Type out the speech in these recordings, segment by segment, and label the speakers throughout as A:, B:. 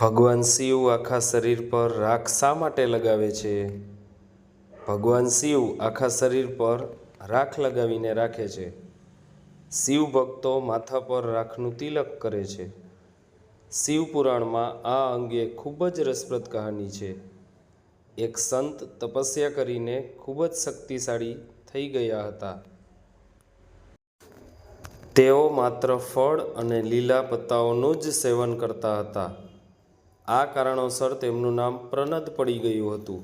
A: ભગવાન શિવ આખા શરીર પર રાખ શા માટે લગાવે છે? ભગવાન શિવ આખા શરીર પર રાખ લગાવીને રાખે છે. શિવ ભક્તો માથા પર રાખનું તિલક કરે છે. શિવ પુરાણમાં આ અંગે ખૂબ જ રસપ્રદ કહાની છે. એક સંત તપસ્યા કરીને ખૂબ જ શક્તિશાળી થઈ ગયા હતા. તેઓ માત્ર ફળ અને લીલા પત્તાઓનું જ સેવન કરતા હતા. આ કારણોસર તેમનું નામ પ્રનદ પડી ગયું હતું.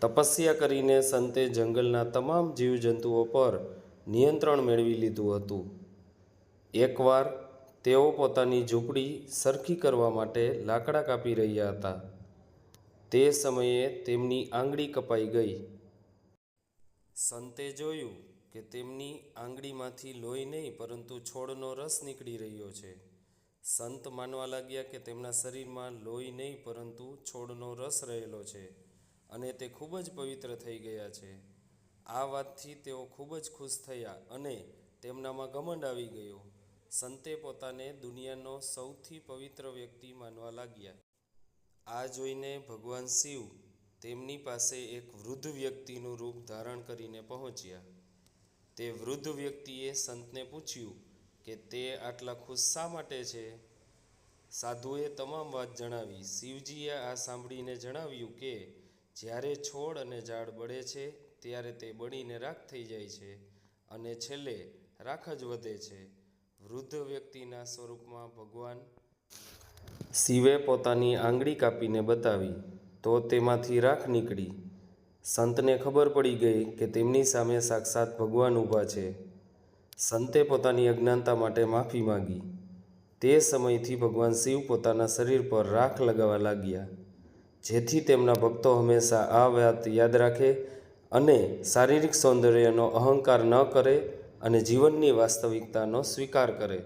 A: તપસ્યા કરીને સંતે જંગલના તમામ જીવજંતુઓ પર નિયંત્રણ મેળવી લીધું હતું. એકવાર તેઓ પોતાની ઝૂંપડી સરખી કરવા માટે લાકડા કાપી રહ્યા હતા. તે સમયે તેમની આંગળી કપાઈ ગઈ. સંતે જોયું કે તેમની આંગળીમાંથી લોહી નહીં, પરંતુ છોડનો રસ નીકળી રહ્યો છે. સંત માનવા લાગ્યા કે તેમના શરીરમાં લોહી નહીં, પરંતુ છોડનો રસ રહેલો છે અને તે ખૂબ જ પવિત્ર થઈ ગયા છે. આ વાતથી તેઓ ખૂબ જ ખુશ થયા અને તેમનામાં ઘમંડ આવી ગયો. સંતે પોતાને દુનિયાનો સૌથી પવિત્ર વ્યક્તિ માનવા લાગ્યા. આ જોઈને ભગવાન શિવ તેમની પાસે એક વૃદ્ધ વ્યક્તિનું રૂપ ધારણ કરીને પહોંચ્યા. તે વૃદ્ધ વ્યક્તિએ સંતને પૂછ્યું કે તે આટલા ખુશ શા માટે છે? સાધુએ તમામ વાત જણાવી. શિવજીએ આ સાંભળીને જણાવ્યું કે, જ્યારે છોડ અને ઝાડ બળે છે, ત્યારે તે બળીને રાખ થઈ જાય છે અને છેલ્લે રાખ જ વધે છે. વૃદ્ધ વ્યક્તિના સ્વરૂપમાં ભગવાન શિવે પોતાની આંગળી કાપીને બતાવી, તો તેમાંથી રાખ નીકળી. સંતને ખબર પડી ગઈ કે તેમની સામે સાક્ષાત ભગવાન ઊભા છે. સંતે પોતાની અજ્ઞાનતા માટે માફી માંગી. તે સમયથી ભગવાન શિવ પોતાના શરીર પર રાખ લગાવવા લાગ્યા, જેથી તેમના ભક્તો હંમેશા આ વાત યાદ રાખે અને શારીરિક સૌંદર્યનો અહંકાર ન કરે અને જીવનની વાસ્તવિકતાનો સ્વીકાર કરે.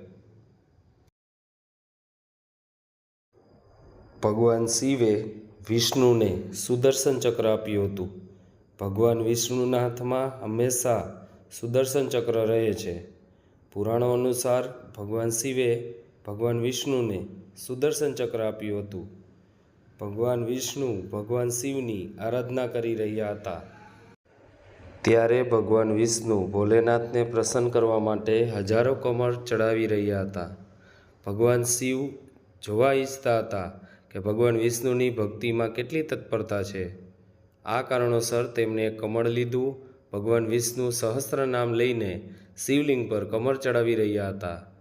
A: ભગવાન શિવે વિષ્ણુને સુદર્શન ચક્ર આપ્યું હતું. ભગવાન વિષ્ણુના હાથમાં હંમેશા સુદર્શન ચક્ર રહે છે. પુરાણો અનુસાર ભગવાન શિવે ભગવાન વિષ્ણુને સુદર્શન ચક્ર આપ્યું હતું. ભગવાન વિષ્ણુ ભગવાન શિવની આરાધના કરી રહ્યા હતા. ત્યારે ભગવાન વિષ્ણુ ભોલેનાથને પ્રસન્ન કરવા માટે હજારો કમર ચડાવી રહ્યા હતા. ભગવાન શિવ જોવા ઈચ્છતા હતા કે ભગવાન વિષ્ણુની ભક્તિમાં કેટલી તત્પરતા છે. આ કારણોસર તેમણે કમળ લીધું ભગવાન વિષ્ણુ સહસ્ત્ર નામ લઈને શિવલિંગ પર કમર ચડાવી રહ્યા હતા.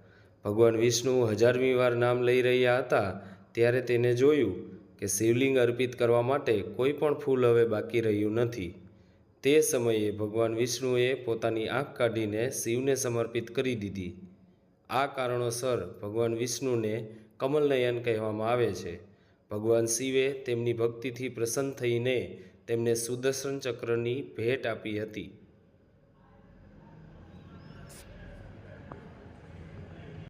A: ભગવાન વિષ્ણુ હજારમી વાર નામ લઈ રહ્યા હતા ત્યારે તેને જોયું કે શિવલિંગ અર્પિત કરવા માટે કોઈ પણ ફૂલ હવે બાકી રહ્યું નથી. તે સમયે ભગવાન વિષ્ણુએ પોતાની આંખ કાઢીને શિવને સમર્પિત કરી દીધી. આ કારણોસર ભગવાન વિષ્ણુને કમલનયન કહેવામાં આવે છે. ભગવાન શિવે તેમની ભક્તિથી પ્રસન્ન થઈને તેમને સુદર્શન ચક્રની ભેટ આપી હતી.